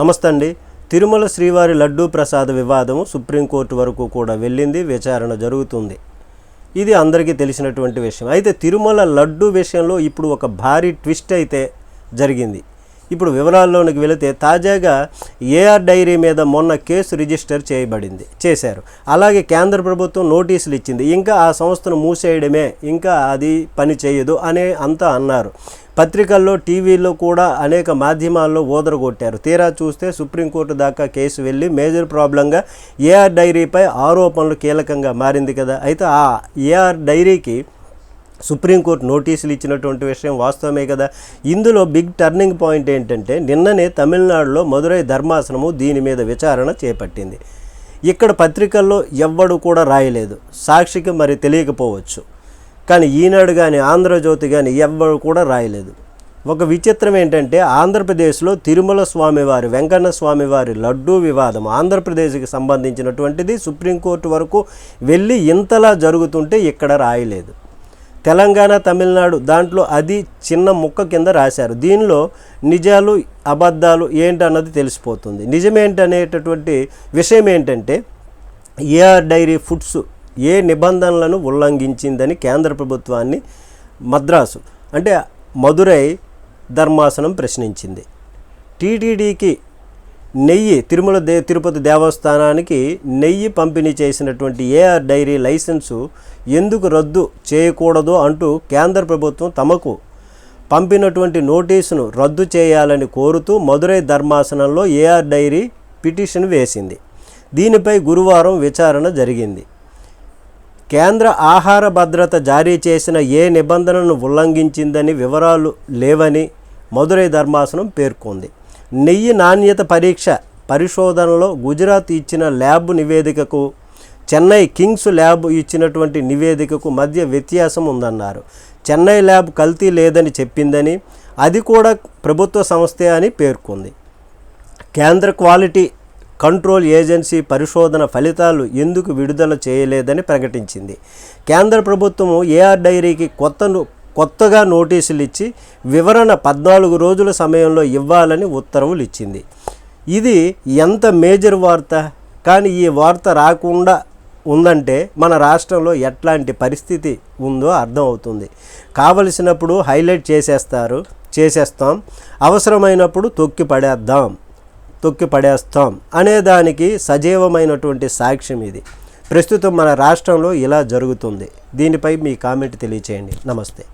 నమస్తే అండి. తిరుమల శ్రీవారి లడ్డూ ప్రసాద వివాదం సుప్రీంకోర్టు వరకు కూడా వెళ్ళింది విచారణ జరుగుతుంది. ఇది అందరికీ తెలిసినటువంటి విషయం. అయితే తిరుమల లడ్డు విషయంలో ఇప్పుడు ఒక భారీ ట్విస్ట్ అయితే జరిగింది. ఇప్పుడు వివరాల్లోనికి వెళితే తాజాగా ఏఆర్ డైరీ మీద మొన్న కేసు రిజిస్టర్ చేయబడింది చేశారు. అలాగే కేంద్ర ప్రభుత్వం నోటీసులు ఇచ్చింది ఇంకా ఆ సంస్థను మూసేయడమే ఇంకా అది పని చేయదు అనే అంతా అన్నారు. పత్రికల్లో టీవీల్లో కూడా అనేక మాధ్యమాల్లో ఓదరగొట్టారు తీరా చూస్తే సుప్రీంకోర్టు దాకా కేసు వెళ్ళి మేజర్ ప్రాబ్లంగా ఏఆర్ డైరీపై ఆరోపణలు కీలకంగా మారింది కదా. అయితే ఆ ఏఆర్ డైరీకి సుప్రీంకోర్టు నోటీసులు ఇచ్చినటువంటి విషయం వాస్తవమే కదా. ఇందులో బిగ్ టర్నింగ్ పాయింట్ ఏంటంటే నిన్ననే తమిళనాడులో మదురై ధర్మాసనము దీని మీద విచారణ చేపట్టింది. ఇక్కడ పత్రికల్లో ఎవ్వడు కూడా రాయలేదు. సాక్షికి మరి తెలియకపోవచ్చు. కానీ ఈనాడు కానీ ఆంధ్రజ్యోతి కానీ ఎవ్వడు కూడా రాయలేదు. ఒక విచిత్రం ఏంటంటే ఆంధ్రప్రదేశ్లో తిరుమల స్వామివారి వెంకన్న స్వామివారి లడ్డూ వివాదం ఆంధ్రప్రదేశ్కి సంబంధించినటువంటిది సుప్రీంకోర్టు వరకు వెళ్ళి ఇంతలా జరుగుతుంటే ఇక్కడ రాయలేదు. తెలంగాణ తమిళనాడు దాంట్లో అది చిన్న ముక్క కింద రాశారు. దీనిలో నిజాలు అబద్ధాలు ఏంటన్నది తెలిసిపోతుంది. నిజమేంటనేటటువంటి విషయం ఏంటంటే ఏఆర్ డైరీ ఫుడ్స్ ఏ నిబంధనలను ఉల్లంఘించిందని కేంద్ర ప్రభుత్వాన్ని మద్రాసు అంటే మదురై ధర్మాసనం ప్రశ్నించింది. టీటీడీకి నెయ్యి తిరుమల దే తిరుపతి దేవస్థానానికి నెయ్యి పంపిణీ చేసినటువంటి ఏఆర్ డైరీ లైసెన్సు ఎందుకు రద్దు చేయకూడదు అంటూ కేంద్ర ప్రభుత్వం తమకు పంపినటువంటి నోటీసును రద్దు చేయాలని కోరుతూ మదురై ధర్మాసనంలో ఏఆర్ డైరీ పిటిషన్ వేసింది. దీనిపై గురువారం విచారణ జరిగింది. కేంద్ర ఆహార భద్రత జారీ చేసిన ఏ నిబంధనను ఉల్లంఘించిందని వివరాలు లేవని మదురై ధర్మాసనం పేర్కొంది. నెయ్యి నాణ్యత పరీక్ష పరిశోధనలో గుజరాత్ ఇచ్చిన ల్యాబ్ నివేదికకు చెన్నై కింగ్స్ ల్యాబ్ ఇచ్చినటువంటి నివేదికకు మధ్య వ్యత్యాసం ఉందన్నారు. చెన్నై ల్యాబ్ కల్తీ లేదని చెప్పిందని అది కూడా ప్రభుత్వ సంస్థే అని పేర్కొంది. కేంద్ర క్వాలిటీ కంట్రోల్ ఏజెన్సీ పరిశోధన ఫలితాలు ఎందుకు విడుదల చేయలేదని ప్రకటించింది. కేంద్ర ప్రభుత్వము ఏఆర్ డైరీకి కొత్త కొత్తగా నోటీసులు ఇచ్చి వివరణ పద్నాలుగు రోజుల సమయంలో ఇవ్వాలని ఉత్తర్వులు ఇచ్చింది ఇది ఎంత మేజర్ వార్త? కానీ ఈ వార్త రాకుండా ఉందంటే మన రాష్ట్రంలో ఎట్లాంటి పరిస్థితి ఉందో అర్థమవుతుంది. కావలసినప్పుడు హైలైట్ చేసేస్తారు చేసేస్తాం. అవసరమైనప్పుడు తొక్కి పడేద్దాం తొక్కి పడేస్తాం అనేదానికి సజీవమైనటువంటి సాక్ష్యం ఇది. ప్రస్తుతం మన రాష్ట్రంలో ఇలా జరుగుతుంది. దీనిపై మీ కామెంట్ తెలియచేయండి. నమస్తే.